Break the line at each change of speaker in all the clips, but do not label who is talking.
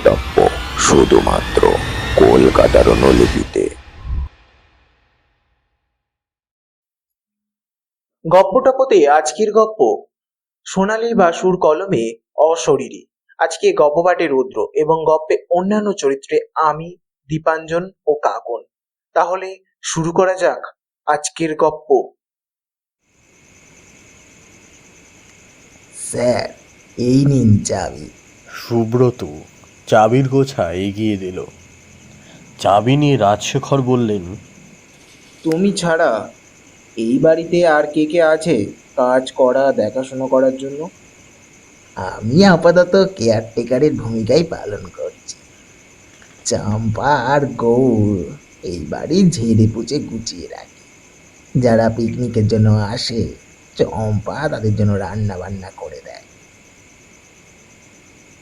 গল্পটপ্প শুধুমাত্র কলকাতার অনুলিপিতে।
গপ্পটপতে আজকের গপ্প সোনালী বাসুর কলমে অশরীরী। আজকে পাঠে রুদ্র এবং গপ্পে অন্যান্য চরিত্রে আমি দীপাঞ্জন ও কাকন। তাহলে শুরু করা যাক আজকের গপ্প।
স্যার এই নিন চাবি।
সুব্রত চাবির গোছা এগিয়ে দিল। চাবি নিয়ে রাজশেখর বললেন,
তুমি ছাড়া এই বাড়িতে আর কে কে আছে কাজ করা, দেখাশোনা করার জন্য?
আমি আপাতত কেয়ারটেকারের ভূমিকাই পালন করছি। চাম্পা আর গৌর এই বাড়ি ঝেড়ে পুচে গুছিয়ে রাখি। যারা পিকনিকের জন্য আসে, চম্পা তাদের জন্য রান্না বান্না করে দেয়।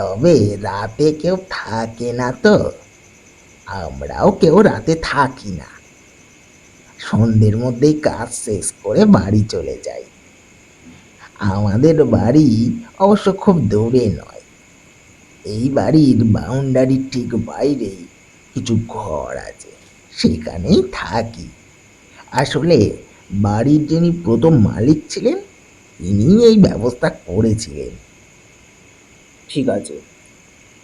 তবে রাতে কেউ থাকে না তো। আমরাও কেউ রাতে থাকি না। সন্ধ্যের মধ্যেই কাজ শেষ করে বাড়ি চলে যাই। আমাদের বাড়ি অবশ্য খুব দূরে নয়। এই বাড়ির বাউন্ডারির ঠিক বাইরেই কিছু ঘর আছে, সেখানেই থাকি। আসলে বাড়ির যিনি প্রথম মালিক ছিলেন তিনি এই ব্যবস্থা করেছিলেন।
ঠিক আছে।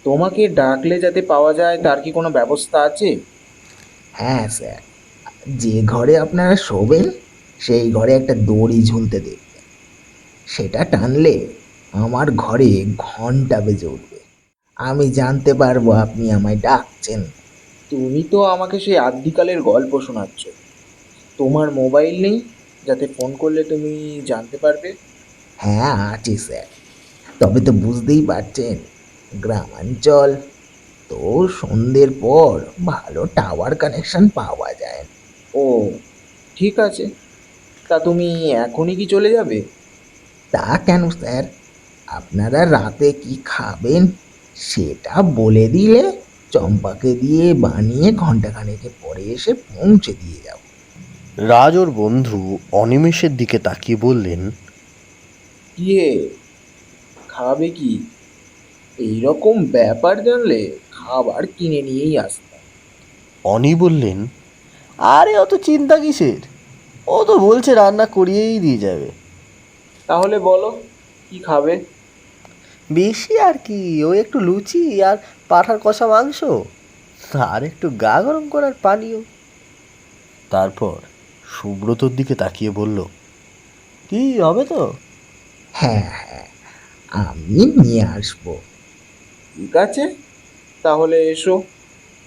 তোমাকে ডাকলে যাতে পাওয়া যায় তার কি কোনো ব্যবস্থা আছে?
হ্যাঁ স্যার। যে ঘরে আপনারা শোবেন সেই ঘরে একটা দড়ি ঝুলতে দেখবেন। সেটা টানলে আমার ঘরে ঘণ্টা বেজে উঠবে। আমি জানতে পারব আপনি আমায় ডাকছেন।
তুমি তো আমাকে সেই আদ্যিকালের গল্প শোনাচ্ছ। তোমার মোবাইল নেই যাতে ফোন করলে তুমি জানতে পারবে?
হ্যাঁ আছে স্যার। তবে তো বুঝতেই পারছেন গ্রামাঞ্চল তো সন্ধ্যের পর ভালো টাওয়ার কানেকশন পাওয়া যায়। না।
ও ঠিক আছে। তা তুমি এখনই কি চলে যাবে?
তা কেন স্যার? আপনারা রাতে কি খাবেন সেটা বলে দিলে চম্পাকে দিয়ে বানিয়ে ঘন্টাখানেকের পরে এসে পৌঁছে দিয়ে যাব।
রাজ ওর বন্ধু অনিমেষের দিকে তাকিয়ে বললেন
ইয়ে খাবে কি? এইরকম ব্যাপার জানলে খাবার কিনে নিয়েই আসতাম।
অনি বললেন আরে অত চিন্তা কিসের? ও তো বলছে রান্না করিয়েই দিয়ে যাবে।
তাহলে বলো কি খাবে?
বেশি আর কি ও একটু লুচি আর পাঠার কষা মাংস আর একটু গা গরম করার পানীয়। তারপর সুব্রতর দিকে তাকিয়ে বলল কি হবে তো?
হ্যাঁ হ্যাঁ। আমি নিয়ে আসব।
ঠিক আছে? তাহলে এসো।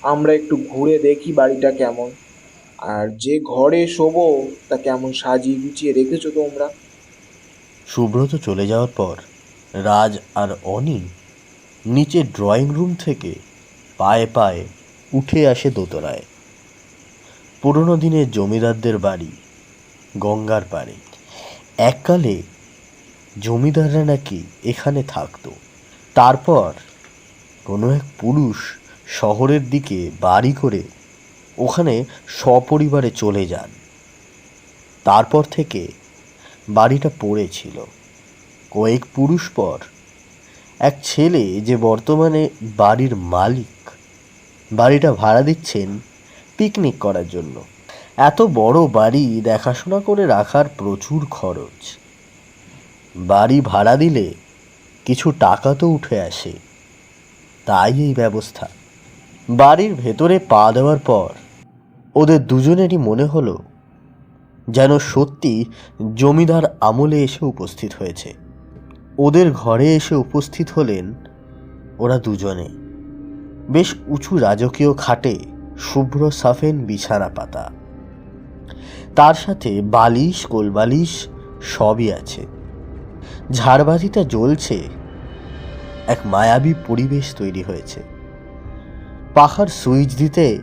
আমরা একটু ঘুরে দেখি বাড়িটা কেমন। আর যে ঘরে শোবো তা কেমন সাজিয়ে গুছিয়ে রেখেছো তোমরা?
সুব্রত চলে যাওয়ার পর রাজ আর অনি নিচে ড্রয়িং রুম থেকে পায়ে পায়ে উঠে আসে দোতলায়। পুরনো দিনের জমিদারদের বাড়ি গঙ্গার পাড়ে। এককালে জমিদাররা নাকি এখানে থাকতো। তারপর কোনো এক পুরুষ শহরের দিকে বাড়ি করে ওখানে সপরিবারে চলে যান। তারপর থেকে বাড়িটা পড়েছিল। কয়েক পুরুষ পর এক ছেলে যে বর্তমানে বাড়ির মালিক, বাড়িটা ভাড়া দিচ্ছেন পিকনিক করার জন্য। এত বড় বাড়ি দেখাশোনা করে রাখার প্রচুর খরচ। বাড়ি ভাড়া দিলে কিছু টাকা তো উঠে আসে। তাই এই ব্যবস্থা। বাড়ির ভেতরে পা দেওয়ার পর ওদের দুজনেরই মনে হলো যেন সত্যি জমিদার আমলে এসে উপস্থিত হয়েছে। ওদের ঘরে এসে উপস্থিত হলেন ওরা দুজনে। বেশ উঁচু রাজকীয় খাটে শুভ্র সাফেন বিছানা পাতা। তার সাথে বালিশ, কোলবালিশ সবই আছে। ঝাড়বাতিটা জ্বলছে। এক মায়াবী পরিবেশ তৈরি হয়েছে। পাখার সুইচ দিতে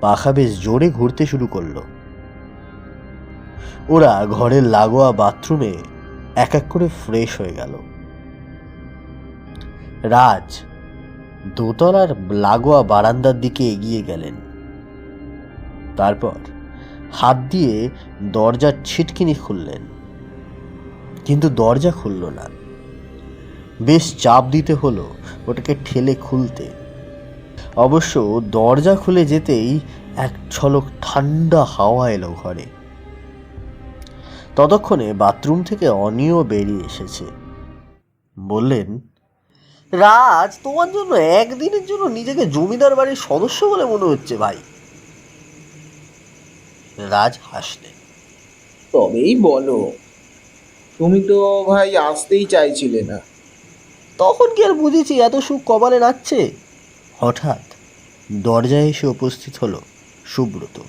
পাখা বেশ জোরে ঘুরতে শুরু করল। ওরা ঘরের লাগোয়া বাথরুমে এক এক করে ফ্রেশ হয়ে গেল। রাজ দোতলার লাগোয়া বারান্দার দিকে এগিয়ে গেলেন। তারপর হাত দিয়ে দরজার ছিটকিনি খুললেন। কিন্তু দরজা খুলল না। বেশ চাপ দিতে হলো ওটাকে ঠেলে খুলতে। অবশ্য দরজা খুলে যেতেই এক ঝলক ঠান্ডা হাওয়া এলো ঘরে। ততক্ষণে বাথরুম থেকে অনিও বেরিয়ে এসেছে। বললেন, রাজ, তোমার জন্য একদিনের জন্য নিজেকে জমিদার বাড়ির সদস্য বলে মনে হচ্ছে ভাই। রাজ হাসলেন,
তবেই বলো তুমি তো ভাই আসতেই চাইছিলে না।
তখন কি আর বুঝেছি এত সুখ কপালে নাচছে? হঠাৎ দরজায় এসে উপস্থিত হলো সুব্রত।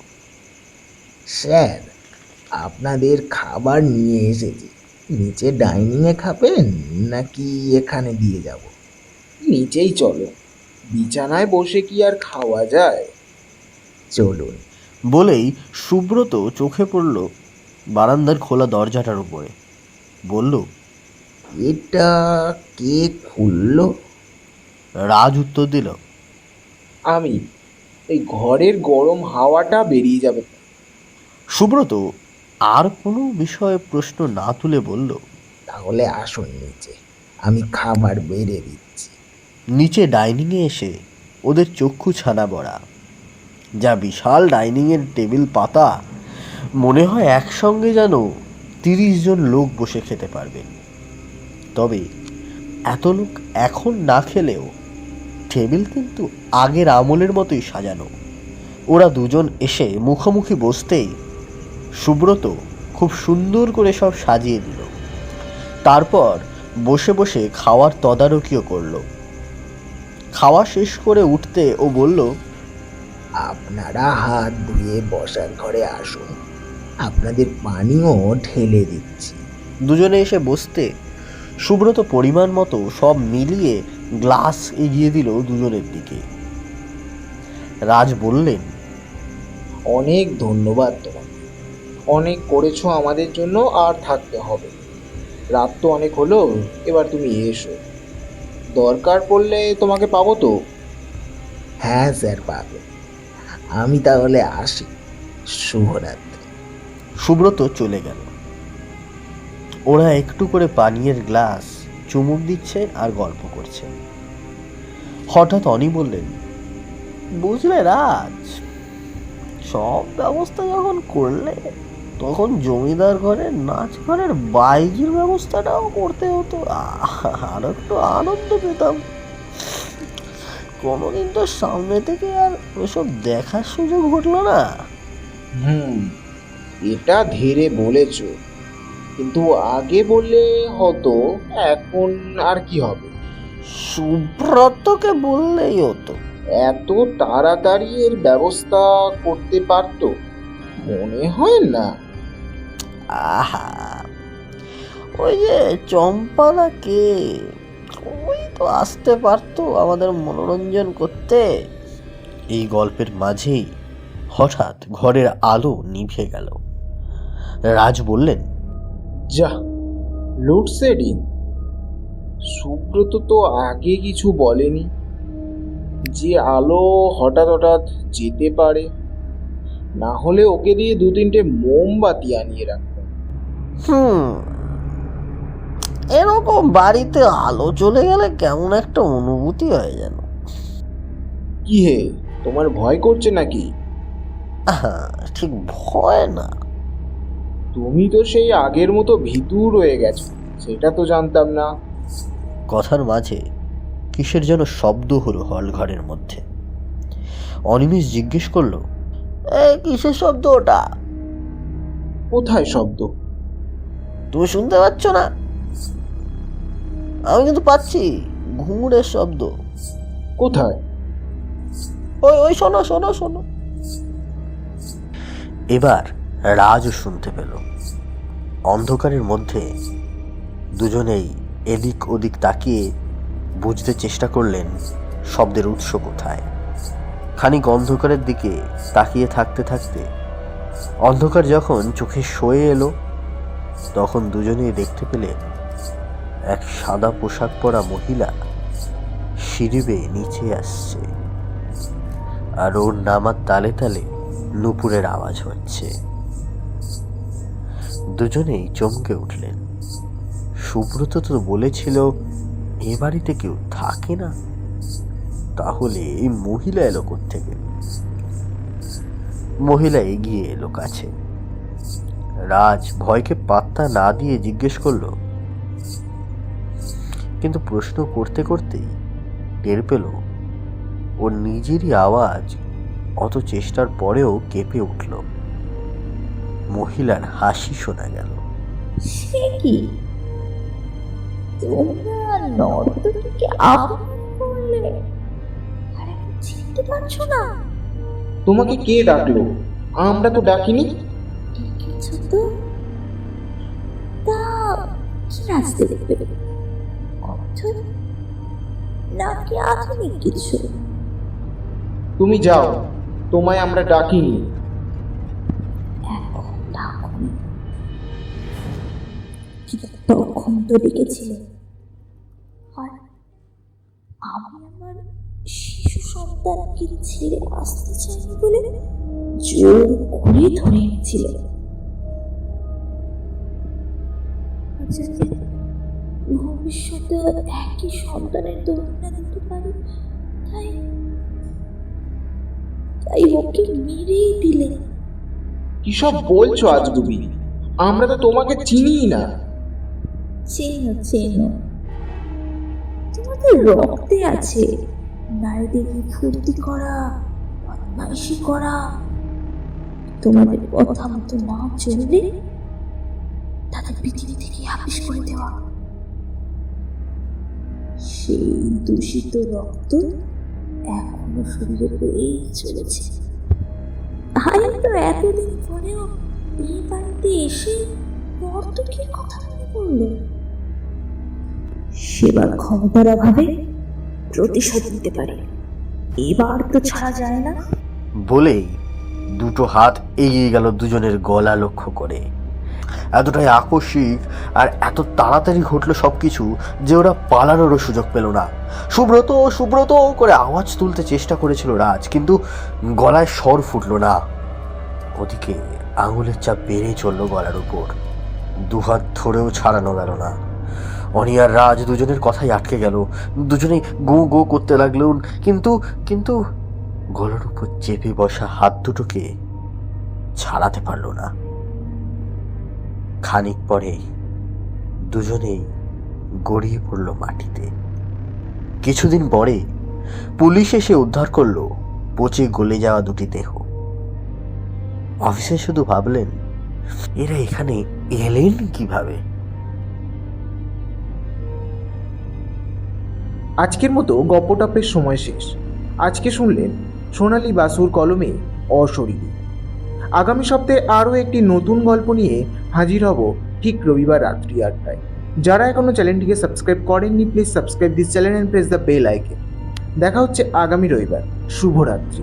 স্যার আপনাদের খাবার নিয়ে এসেছি। নিচে ডাইনিংয়ে খাবেন নাকি এখানে দিয়ে যাব?
নিচেই চলো। বিছানায় বসে কি আর খাওয়া যায়?
চলুন।
বলেই সুব্রত চোখে পড়ল বারান্দার খোলা দরজাটার উপরে। বলল
এটা কে খুললো?
রাজ উত্তর দিল
আমি এই ঘরের গরম হাওয়াটা বেরিয়ে যাবে।
সুব্রত আর কোনো বিষয়ে প্রশ্ন না তুলে বলল
তাহলে আসুন নিচে আমি খাবার বেড়ে দিচ্ছি।
নিচে ডাইনিংয়ে এসে ওদের চক্ষু ছানা বড়া যা বিশাল ডাইনিংয়ের টেবিল পাতা মনে হয় একসঙ্গে যেন তিরিশ জন লোক বসে খেতে পারবে। তবে এত লোক এখন না খেলেও টেবিল কিন্তু আগের আমলের মতোই সাজানো। ওরা দুজন এসে মুখোমুখি বসতেই সুব্রত খুব সুন্দর করে সব সাজিয়ে দিল। তারপর বসে বসে খাওয়ার তদারকিও করল। খাওয়া শেষ করে উঠতে ও বলল,
আপনারা হাত ধুয়ে বসার ঘরে আসুন। আপনাদের পানিও ঢেলে দিচ্ছি।
দুজনে এসে বসতে সুব্রত পরিমাণ মতো সব মিলিয়ে গ্লাস এগিয়ে দিল দুজনের দিকে। রাজ বললেন
অনেক ধন্যবাদ তোমাকে। অনেক করেছ আমাদের জন্য আর থাকতে হবে। রাত তো অনেক হলো এবার তুমি এসো। দরকার পড়লে তোমাকে পাবো তো?
হ্যাঁ স্যার পাবেন আমি তাহলে আসি। শুভরাত্রি।
সুব্রত চলে গেল। ওরা একটু করে পানীয়ের গ্লাস, চুমুক দিচ্ছে আর গল্প করছে হঠাৎ অনি বললেন, বুঝলে রাজ, সব ব্যবস্থা যখন করলে, তখন জমিদার ঘরের, নাচ ঘরের বাইজির ব্যবস্থাটাও করতে হতো। আরও একটু আনন্দ পেতাম। কোনোদিন তো সামনে থেকে আর ওসব দেখার সুযোগ ঘটলো না।
হুম এটা ধীরে বলেছ। কিন্তু আগে বললে হতো এখন আর কি হবে?
সুব্রতকে বললেই হতো।
এত তাড়াতাড়ি এর ব্যবস্থা করতে পারতো? মনে হয় না।
আহা! ওই যে চম্পা না কে? ওই তো আসতে পারতো আমাদের মনোরঞ্জন করতে। এই গল্পের মাঝেই হঠাৎ ঘরের আলো নিভে গেল। রাজ বললেন
যা লোডশেডিং সুব্রত তো আগে কিছু বলেনি। যে আলো হঠাৎ হঠাৎ যেতে পারে না হলে ওকে দিয়ে দু তিনটে মোমবাতি আনিয়ে রাখতাম
হুম এরকম বাড়িতে আলো চলে গেলে কেমন একটা অনুভূতি হয় যেন।
কি হে তোমার ভয় করছে নাকি?
ঠিক ভয় না।
তুমি তো সেই আগের মতো ভীতু রয়ে গেছো সেটা তো জানতাম না।
কথার মাঝে কিসের যেন শব্দ হলো হল ঘরের মধ্যে। অনিমেষ জিজ্ঞেস করল কিসের শব্দ ওটা?
কোথায় শব্দ?
তুমি শুনতে পাচ্ছ না? আমি কিন্তু পাচ্ছি ঘুঙুরের শব্দ।
কোথায়?
ওই ওই শোনো শোনো শোনো। এবার রাজও শুনতে পেল। অন্ধকারের মধ্যে দুজনেই এদিক ওদিক তাকিয়ে বুঝতে চেষ্টা করলেন শব্দের উৎস কোথায়। খানিক অন্ধকারের দিকে তাকিয়ে থাকতে থাকতে অন্ধকার যখন চোখে সয়ে এলো, তখন দুজনেই দেখতে পেলেন এক সাদা পোশাক পরা মহিলা সিঁড়ি বেয়ে নিচে আসছে আর ওর নামার তালে তালে নুপুরের আওয়াজ হচ্ছে। দুজনেই চমকে উঠলেন। সুব্রত তো বলেছিল, এ বাড়িতে কেউ থাকে না? তাহলে এই মহিলা এলো থেকে মহিলা এগিয়ে এলো কাছে। রাজ ভয়কে পাত্তা না দিয়ে জিজ্ঞেস করল, কিন্তু প্রশ্ন করতে করতেই টের পেল, ওর নিজেরই আওয়াজ অত চেষ্টার পরেও কেঁপে উঠল। মহিলার হাসি শোনা গেল।
সে কি? তোমরা নর্তকীকে আপন করলে? আর এখন চিনতে পারছ না।
তোমাকে কে ডাকলো? আমরা তো ডাকিনি।
ডেকেছ তো? তা কি নাচতে দেখবে কথক নাকি আধুনিক কিছু?
তুমি যাও তোমায় আমরা ডাকিনি।
তখন তো ডেকেছিলে। আর আমি আমার শিশু সন্তানকে ছেড়ে আসতে চাইনি বলে জোর করে ধরে এনেছিলে। যাতে ভবিষ্যতে একই সন্তানের দোলনা দিতে পারি। তাই তাই ওকে মেরেই দিলে।
কি সব বলছো আজ ডুবি আমরা তো তোমাকে চিনিই না।
চেনো চেনো। তোমাদের রক্তে আছে নারীদের ফুর্তি করা, বদমাইশি করা। তোমাদের কথা মতো না চললে তাদের পৃথিবী থেকে হাফিস করে দেওয়া। সেই দূষিত রক্ত এখনও শরীরে বয়েই চলেছে। আমি তো এতদিন পরেও এই বাড়িতে এসে নর্তকীর কথা মনে পড়ল সেবার ক্ষমতার অভাবে প্রতিশোধ নিতে পারে। এবার তো ছাড়া যায় না।
বলেই দুটো হাত এগিয়ে গেল দুজনের গলা লক্ষ্য করে। এতটাই আকস্মিক আর এত তাড়াতাড়ি ঘটলো সবকিছু যে ওরা পালানোরও সুযোগ পেল না। সুব্রত সুব্রত করে আওয়াজ তুলতে চেষ্টা করেছিল রাজ, কিন্তু গলায় স্বর ফুটলো না। ওদিকে আঙুলের চাপ বেড়ে চলল গলার উপর। দুহাত ধরেও ছাড়ানো গেল না। অনিয়ার রাজ দুজনের কথাই আটকে গেল। দুজনেই গো গো করতে লাগল। কিন্তু কিন্তু গলার উপর চেপে বসা হাত দুটোকে ছাড়াতে পারল না। খানিক পরে দুজনেই গড়িয়ে পড়ল মাটিতে। কিছুদিন পরে পুলিশ এসে উদ্ধার করল পচে গলে যাওয়া দুটি দেহ। অফিসে শুধু ভাবলেন, এরা এখানে এলেন কীভাবে?
আজকের মতো গপ্পটাপের সময় শেষ। আজকে শুনলেন সোনালী বাসুর কলমে অশরীরী। আগামী সপ্তাহে আরও একটি নতুন গল্প নিয়ে হাজির হব ঠিক রবিবার রাত্রি আটটায়। যারা এখনও চ্যানেলটিকে সাবস্ক্রাইব করেননি, please subscribe this channel and press the bell icon দেখা হচ্ছে আগামী রবিবার। শুভরাত্রি।